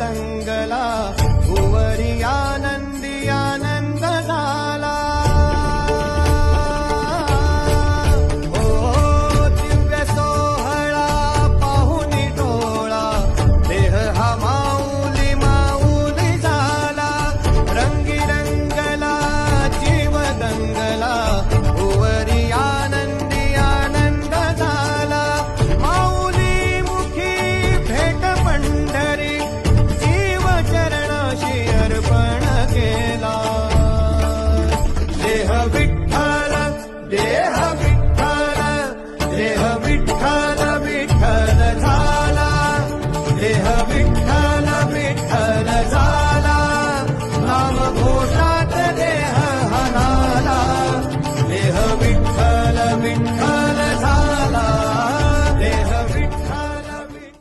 दंगला विठ्ठल देह विठ्ठल देह विठ्ठल विठ्ठल झाला. देह विठ्ठल विठ्ठल झाला.